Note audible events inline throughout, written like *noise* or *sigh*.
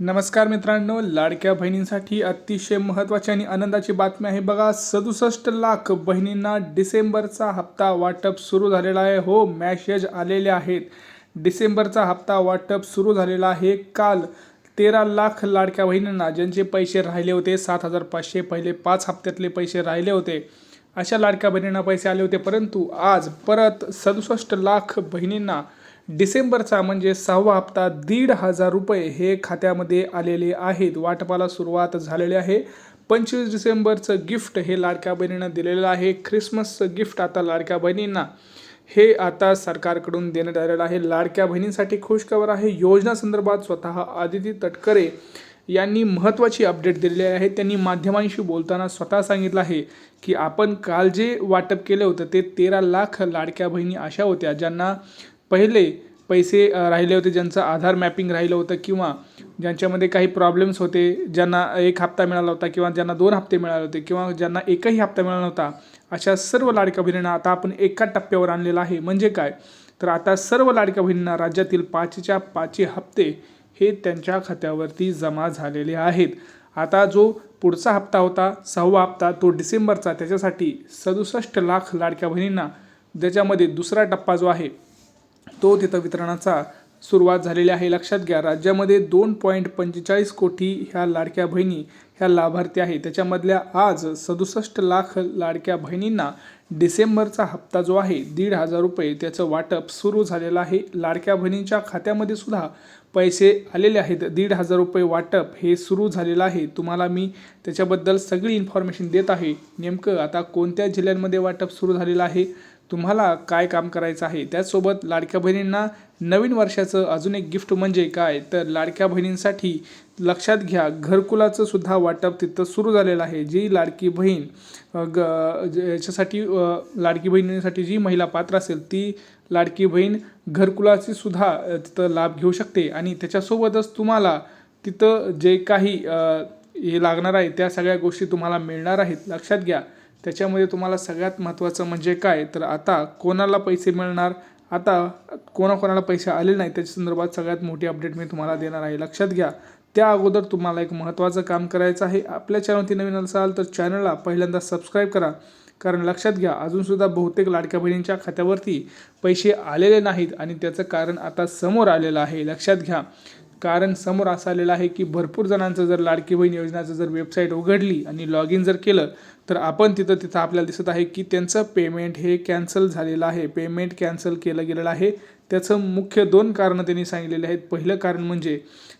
नमस्कार मित्रांनो लाडक्या बहिणींसाठी अतिशय महत्त्वाची आणि आनंदाची बातमी आहे बघा. सदुसष्ट लाख बहिणींना डिसेंबरचा हप्ता वाटप सुरू झालेला आहे. हो मॅसेज आलेले आहेत. डिसेंबरचा हप्ता वाटप सुरू झालेला आहे. काल तेरा लाख लाडक्या बहिणींना ज्यांचे पैसे राहिले होते सात हजार पाचशे पहिले पाच हप्त्यातले पैसे राहिले होते. अशा लाडक्या बहिणींना पैसे आले होते परंतु आज परत सदुसष्ट लाख बहिणींना डिसेंबरचा म्हणजे सहावा हप्ता दीड हजार रुपये हे खात्यामध्ये आलेले आहेत. वाटपाला सुरुवात झालेली आहे. पंचवीस डिसेंबरचं गिफ्ट हे लाडक्या बहिणींना दिलेलं आहे. ख्रिसमसचं गिफ्ट आता लाडक्या बहिणींना हे आता सरकारकडून देण्यात आलेलं आहे. लाडक्या बहिणींसाठी खुशखबर आहे. योजना संदर्भात स्वतः आदिती तटकरे यांनी महत्त्वाची अपडेट दिलेली आहे. त्यांनी माध्यमांशी बोलताना स्वतः सांगितलं आहे की आपण काल जे वाटप केलं होतं ते तेरा लाख लाडक्या बहिणी अशा होत्या ज्यांना पहिले पैसे राहिले होते ज्यांचं आधार मॅपिंग राहिलं होतं किंवा ज्यांच्यामध्ये काही प्रॉब्लेम्स होते ज्यांना एक हप्ता मिळाला होता किंवा ज्यांना दोन हप्ते मिळाले होते किंवा ज्यांना एकही हप्ता मिळाला नव्हता अशा सर्व लाडक्या बहिणींना आता आपण एका टप्प्यावर आणलेला आहे. म्हणजे काय? तर आता सर्व लाडक्या बहिणींना राज्यातील पाचच्या पाचही हप्ते हे त्यांच्या खात्यावरती जमा झालेले आहेत. आता जो पुढचा हप्ता होता सहावा हप्ता तो डिसेंबरचा त्याच्यासाठी सदुसष्ट लाख लाडक्या बहिणींना ज्याच्यामध्ये दुसरा टप्पा जो आहे तो तिथं वितरणाचा सुरुवात झालेली आहे. लक्षात घ्या राज्यामध्ये दोन पॉईंट पंचेचाळीस कोटी ह्या लाडक्या बहिणी ह्या लाभार्थी आहे त्याच्यामधल्या आज सदुसष्ट लाख लाडक्या बहिणींना डिसेंबरचा हप्ता जो आहे दीड हजार रुपये त्याचं वाटप सुरू झालेलं आहे. लाडक्या बहिणींच्या खात्यामध्ये सुद्धा पैसे आलेले आहेत. दीड हजार रुपये वाटप हे सुरू झालेलं आहे. तुम्हाला मी त्याच्याबद्दल सगळी इन्फॉर्मेशन देत आहे. नेमकं आता कोणत्या जिल्ह्यांमध्ये वाटप सुरू झालेलं आहे? तुम्हाला काय काम करायचं आहे? त्याचसोबत लाडक्या बहिणींना नवीन वर्षाचं अजून एक गिफ्ट म्हणजे काय? तर लाडक्या बहिणींसाठी लक्षात घ्या घरकुलाचं सुद्धा वाटप तिथं सुरू झालेलं आहे. जी लाडकी बहीण ग ज- याच्यासाठी लाडकी बहिणीसाठी जी महिला पात्र असेल ती लाडकी बहीण घरकुलाची सुद्धा तिथं लाभ घेऊ शकते. आणि त्याच्यासोबतच तुम्हाला तिथं जे काही हे लागणार आहे त्या सगळ्या गोष्टी तुम्हाला मिळणार आहेत. लक्षात घ्या. त्याच्यामध्ये तुम्हाला सगळ्यात महत्त्वाचं म्हणजे काय? तर आता कोणाला पैसे मिळणार? आता कोणाकोणाला पैसे आले नाही त्याच्या संदर्भात सगळ्यात मोठी अपडेट मी तुम्हाला देणार आहे. लक्षात घ्या त्या अगोदर तुम्हाला एक महत्त्वाचं काम करायचं आहे. आपल्या चॅनलवरती नवीन असाल तर चॅनलला पहिल्यांदा सबस्क्राईब करा. कारण लक्षात घ्या अजूनसुद्धा बहुतेक लाडक्या बहिणींच्या खात्यावरती पैसे आलेले नाहीत आणि त्याचं कारण आता समोर आलेलं आहे. लक्षात घ्या. कारण समोर असं आलेलं आहे की भरपूर जणांचं जर लाडकी बहीण योजनाचं जर वेबसाईट उघडली आणि लॉग इन जर केलं तर आपण तिथं तिथं आपल्याला दिसत आहे की त्यांचं पेमेंट हे कॅन्सल झालेलं आहे. पेमेंट कॅन्सल केलं गेलेलं आहे. त्याचं मुख्य दोन कारणं त्यांनी सांगितलेले आहेत. पहिलं कारण म्हणजे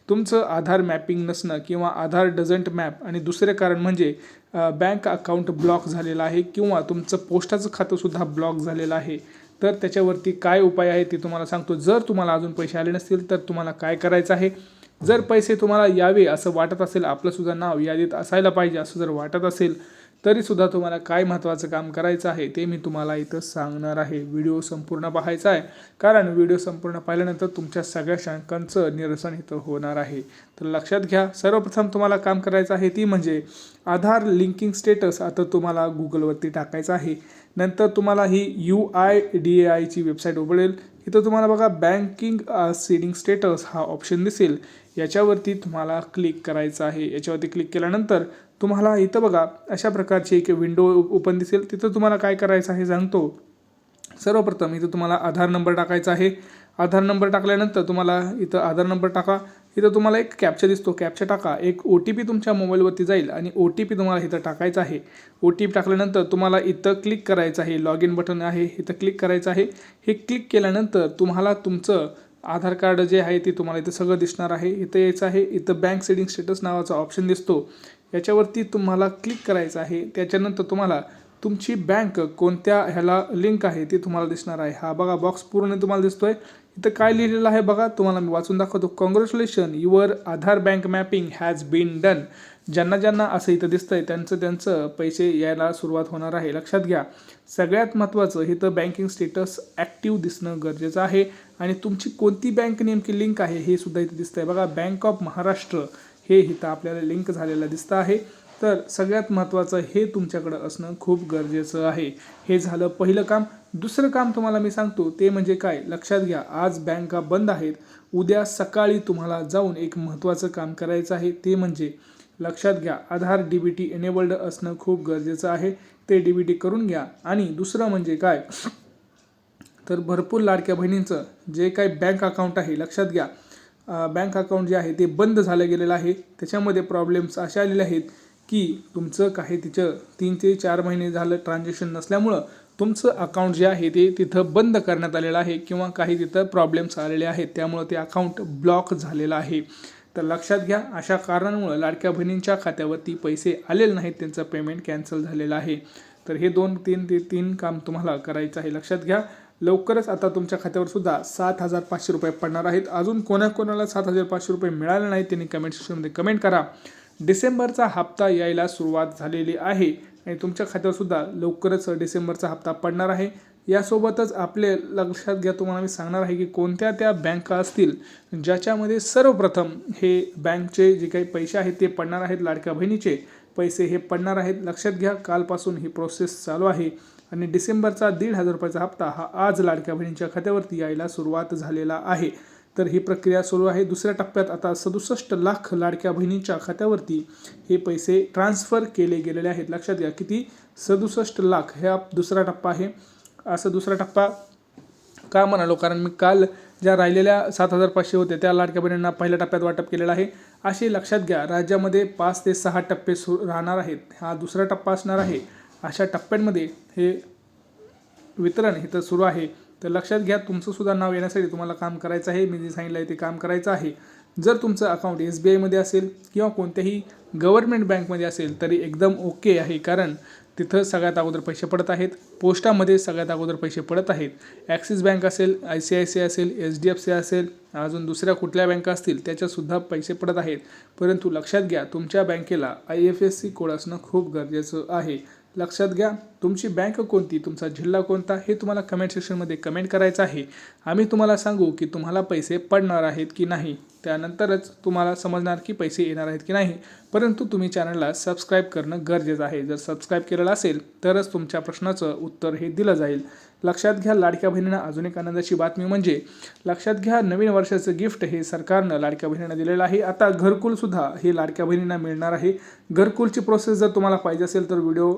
तुमचं आधार मॅपिंग नसणं किंवा आधार डझंट मॅप आणि दुसरं कारण म्हणजे बँक अकाउंट ब्लॉक झालेलं आहे किंवा तुमचं पोस्टाचं खातंसुद्धा ब्लॉक झालेलं आहे. तर त्याच्यावरती काय उपाय आहे ते तुम्हाला सांगतो. जर तुम्हाला अजून पैसे आले नसतील तर तुम्हाला काय करायचं आहे? जर पैसे तुम्हाला यावे असं वाटत असेल आपलंसुद्धा नाव यादीत असायला पाहिजे. असं जर वाटत असेल तरीसुद्धा तुम्हाला काय महत्त्वाचं काम करायचं आहे ते मी तुम्हाला इथं सांगणार आहे. व्हिडिओ संपूर्ण पाहायचा आहे. कारण व्हिडिओ संपूर्ण पाहिल्यानंतर तुमच्या सगळ्या शंकांचं निरसन इथं होणार आहे. तर लक्षात घ्या सर्वप्रथम तुम्हाला काम करायचं आहे ती म्हणजे आधार लिंकिंग स्टेटस आता तुम्हाला गुगलवरती टाकायचं आहे. नंतर तुम्हाला ही यू आय डी ए आयची वेबसाईट उघडेल. इथं तुम्हाला बघा बँकिंग सीडिंग स्टेटस हा ऑप्शन दिसेल. याच्यावरती तुम्हाला क्लिक करायचं आहे. याच्यावरती क्लिक केल्यानंतर तुम्हाला इथं बघा अशा प्रकारची एक विंडो ओपन दिसेल. तिथं तुम्हाला काय करायचं आहे सांगतो. सर्वप्रथम इथं तुम्हाला आधार नंबर टाकायचा आहे. आधार नंबर टाकल्यानंतर तुम्हाला इथं आधार नंबर टाका. इथं तुम्हाला एक कॅप्चा दिसतो. कॅप्चा टाका. एक ओ टी पी तुमच्या मोबाईलवरती जाईल आणि ओ टी पी तुम्हाला इथं टाकायचा आहे. ओ टी पी टाकल्यानंतर तुम्हाला इथं क्लिक करायचं आहे. लॉग इन बटन आहे. इथं क्लिक करायचं आहे. हे क्लिक केल्यानंतर तुम्हाला तुमचं आधार कार्ड जे आहे ते तुम्हाला इथं सगळं दिसणार आहे. इथं यायचं आहे. इथं बँक सेडिंग स्टेटस नावाचा ऑप्शन दिसतो. याच्यावरती तुम्हाला क्लिक करायचं आहे. त्याच्यानंतर तुम्हाला तुमची बँक कोणत्या ह्याला लिंक आहे ते तुम्हाला दिसणार आहे. हा बघा बॉक्स पूर्ण तुम्हाला दिसतोय. इथं काय लिहिलेलं आहे बघा तुम्हाला मी वाचून दाखवतो. Congratulation your Aadhaar bank mapping has been done ज्यांना ज्यांना असं इथं दिसतंय त्यांचं त्यांचं पैसे यायला सुरुवात होणार आहे. लक्षात घ्या सगळ्यात महत्त्वाचं इथं बँकिंग स्टेटस ॲक्टिव्ह दिसणं गरजेचं आहे. आणि तुमची कोणती बँक नेमकी लिंक आहे हे सुद्धा इथं दिसतंय. बघा बँक ऑफ महाराष्ट्र हे इथं आपल्याला लिंक झालेलं दिसतं आहे. तर सगळ्यात महत्त्वाचं हे तुमच्याकडं असणं खूप गरजेचं आहे. हे झालं पहिलं काम. दुसरं काम तुम्हाला मी सांगतो ते म्हणजे काय? लक्षात घ्या आज बँका बंद आहेत. उद्या सकाळी तुम्हाला जाऊन एक महत्त्वाचं काम करायचं आहे. ते म्हणजे लक्षात घ्या Aadhaar D B T enabled असणं खूप गरजेचं आहे. ते डी बी टी करून घ्या. आणि दुसरं म्हणजे काय? तर भरपूर लाडक्या बहिणींचं जे काही बँक अकाउंट आहे लक्षात घ्या. बँक अकाउंट जे आहे ते बंद झालं गेलेलं आहे. त्याच्यामध्ये प्रॉब्लेम्स असे आलेले आहेत की तुमचं काही तिचं तीन ते चार महिने झालं ट्रान्झॅक्शन नसल्यामुळं तुमचं अकाउंट जे आहे ते तिथं बंद करण्यात आलेलं आहे किंवा काही तिथं प्रॉब्लेम्स आलेले आहेत. त्यामुळं ते अकाउंट ब्लॉक झालेलं आहे. तर लक्षात घ्या अशा कारणांमुळं लाडक्या बहिणींच्या खात्यावरती पैसे आलेले नाहीत. त्यांचं पेमेंट कॅन्सल झालेलं आहे. तर हे दोन तीन ते तीन काम तुम्हाला करायचं आहे. लक्षात घ्या लवकरच आता तुमच्या खात्यावर सुद्धा सात हजार पाचशे रुपये पडणार आहेत. अजून कोणाकोणाला सात हजार पाचशे रुपये मिळाले नाहीत त्यांनी कमेंट सेक्शनमध्ये कमेंट करा. डिसेंबरचा हप्ता यायला सुरुवात झालेली आहे आणि तुमच्या खात्यावर सुद्धा लवकरच डिसेंबरचा हप्ता पडणार आहे. यासोबतच आपले लक्षात घ्या तुम्हाला मी सांगणार आहे की कोणत्या त्या बँका असतील ज्याच्यामध्ये सर्वप्रथम हे बँकचे जे काही पैसे आहेत ते पडणार आहेत लाडक्या बहिणीचे पैसे हे पडणार आहेत. लक्षात घ्या कालपासून ही प्रोसेस चालू आहे. आणि डिसेंबरचा दीड हजार रुपयाचा हप्ता हा आज लाडक्या बहिणीच्या खात्यावरती यायला सुरुवात झालेला आहे. तर ही प्रक्रिया सुरू आहे. दुसऱ्या टप्प्यात आता सदुसष्ट लाख लाडक्या बहिणींच्या खात्यावरती हे पैसे ट्रान्स्फर केले गेलेले आहेत. लक्षात घ्या किती? सदुसष्ट लाख. ह्या दुसरा टप्पा आहे. असा दुसरा टप्पा का म्हणालो? कारण मी काल ज्या राहिलेल्या सात हजार पाचशे होते त्या लाडक्या बहिणींना पहिल्या टप्प्यात वाटप केलेलं आहे. असे लक्षात घ्या राज्यामध्ये पाच ते सहा टप्पे सु राहणार आहेत. हा दुसरा टप्पा असणार आहे. अशा टप्प्यांमध्ये हे वितरण हे तर सुरू आहे. तर लक्षात घ्या तुमचंसुद्धा नाव येण्यासाठी तुम्हाला काम करायचं आहे. मी जे सांगितलं आहे ते काम करायचं आहे. जर तुमचं अकाउंट एस बी आयमध्ये असेल किंवा कोणत्याही गव्हर्नमेंट बँकमध्ये असेल तरी एकदम ओके आहे. कारण तिथं सगळ्यात अगोदर पैसे पडत आहेत. पोस्टामध्ये सगळ्यात अगोदर पैसे पडत आहेत. ॲक्सिस बँक असेल I C I C I असेल एच डी एफ सी असेल अजून दुसऱ्या कुठल्या बँका असतील त्याच्यासुद्धा पैसे पडत आहेत. परंतु लक्षात घ्या तुमच्या बँकेला I F S C code असणं खूप गरजेचं आहे. लक्षात घ्या तुमची बँक कोणती तुमचा जिल्हा कोणता हे तुम्हाला कमेंट सेक्शनमध्ये कमेंट करायचं आहे. आम्ही तुम्हाला सांगू की तुम्हाला पैसे पडणार आहेत की नाही. त्यानंतरच तुम्हाला समजणार की पैसे येणार आहेत की नाही. परंतु तुम्ही चॅनलला सबस्क्राईब करणं गरजेचं आहे. जर सबस्क्राईब केलेलं असेल तरच तुमच्या प्रश्नाचं उत्तर हे दिलं जाईल. लक्षात घ्या लाडक्या बहिणींना अजून एक आनंदाची बातमी म्हणजे लक्षात घ्या नवीन वर्षाचं गिफ्ट हे सरकारनं लाडक्या बहिणींना दिलेलं आहे. आता घरकुलसुद्धा हे लाडक्या बहिणींना मिळणार आहे. घरकुलची प्रोसेस जर तुम्हाला पाहिजे असेल तर व्हिडिओ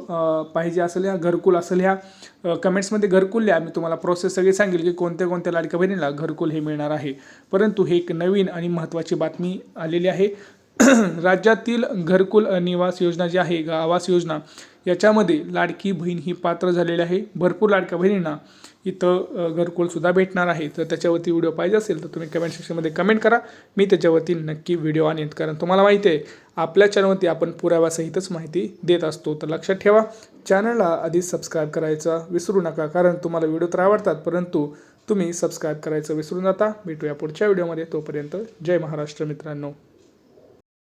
पाहिजे असेल ह्या घरकुल असेल ह्या कमेंट्समध्ये घरकुल लिहा. मी तुम्हाला प्रोसेस सगळी सांगेल की कोणत्या कोणत्या लाडक्या बहिणीला घरकुल हे मिळणार आहे. परंतु हे एक नवीन आणि महत्त्वाची बातमी आलेली आहे. *clears throat* राज्यातील घरकुल निवास योजना जी आहे आवास योजना याच्यामध्ये लाडकी बहीण ही पात्र झालेली आहे. भरपूर लाडक्या बहिणींना इथं घरकुलसुद्धा भेटणार आहे. तर त्याच्यावरती व्हिडिओ पाहिजे असेल तर तुम्ही कमेंट सेक्शनमध्ये कमेंट करा. मी त्याच्यावरती नक्की व्हिडिओ आणेन कारण तुम्हाला माहिती आहे आपल्या चॅनलवरती आपण पुराव्यासहितच माहिती देत असतो. तर लक्षात ठेवा. चॅनलला आधी सबस्क्राईब करायचा विसरू नका कारण तुम्हाला व्हिडिओ तर आवडतात परंतु तुम्ही सबस्क्राईब करायचं विसरून जाता भेटूया पुढच्या व्हिडिओमध्ये तोपर्यंत जय महाराष्ट्र मित्रांनो.